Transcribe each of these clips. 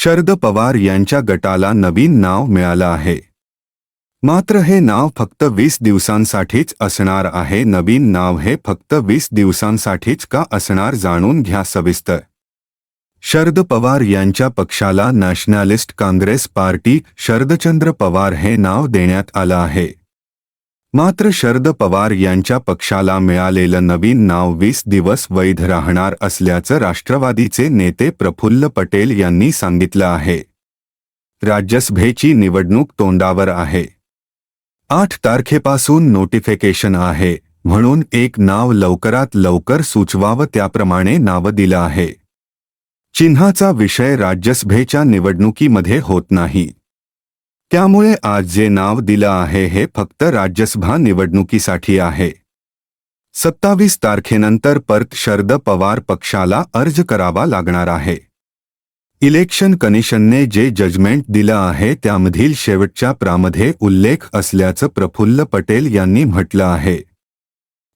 शरद पवार यांच्या गटाला नवीन नाव मिळालं आहे. मात्र हे नाव फक्त वीस दिवसांसाठीच असणार आहे. नवीन नाव हे फक्त वीस दिवसांसाठीच का असणार जाणून घ्या सविस्तर. शरद पवार यांच्या पक्षाला nationalist congress party Sharadchandra Pawar हे नाव देण्यात आलं आहे. मात्र शरद पवार यांच्या पक्षाला मिळालेलं नवीन नाव वीस दिवस वैध राहणार असल्याचं राष्ट्रवादीचे नेते प्रफुल्ल पटेल यांनी सांगितलं आहे. राज्यसभेची निवडणूक तोंडावर आहे. आठ तारखेपासून नोटिफिकेशन आहे म्हणून एक नाव लवकरात लवकर सुचवावं त्याप्रमाणे नाव दिलं आहे. चिन्हाचा विषय राज्यसभेच्या निवडणुकीमध्ये होत नाही. त्यामुळे आज जे नाव दिलं आहे हे फक्त राज्यसभा निवडणुकीसाठी आहे. सत्तावीस तारखेनंतर परत शरद पवार पक्षाला अर्ज करावा लागणार आहे. इलेक्शन कमिशनने जे जजमेंट दिलं आहे त्यामधील शेवटच्या प्रामध्ये उल्लेख असल्याचं प्रफुल्ल पटेल यांनी म्हटलं आहे.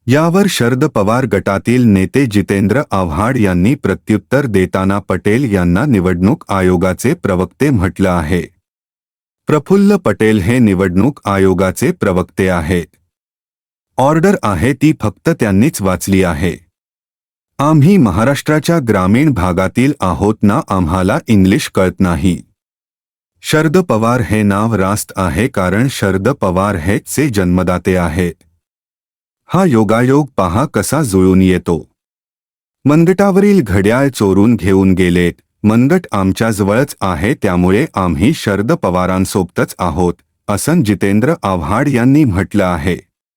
यावर शरद पवार गटातील नेते जितेंद्र आव्हाड यांनी प्रत्युत्तर देताना पटेल यांना निवडणूक आयोगाचे प्रवक्ते म्हटलं आहे. प्रफुल्ल पटेल हे निवडणूक आयोगाचे प्रवक्ते आहेत ऑर्डर आहे ती फक्त त्यांनीच वाचली आहे. आम्ही महाराष्ट्राच्या ग्रामीण भागातील आहोत ना आम्हाला इंग्लिश कळत नाही. शरद पवार हे नाव रास्त आहे कारण शरद पवार हेचे जन्मदाते आहेत हा योगायोग पहा कसा जुळून येतो. मनगटावरील घड्याळ चोरून घेऊन गेलेत. मनगट आमच्याजवळच आहे त्यामुळे आम्ही शरद पवारांसोबतच आहोत असं जितेंद्र आव्हाड यांनी म्हटलं आहे.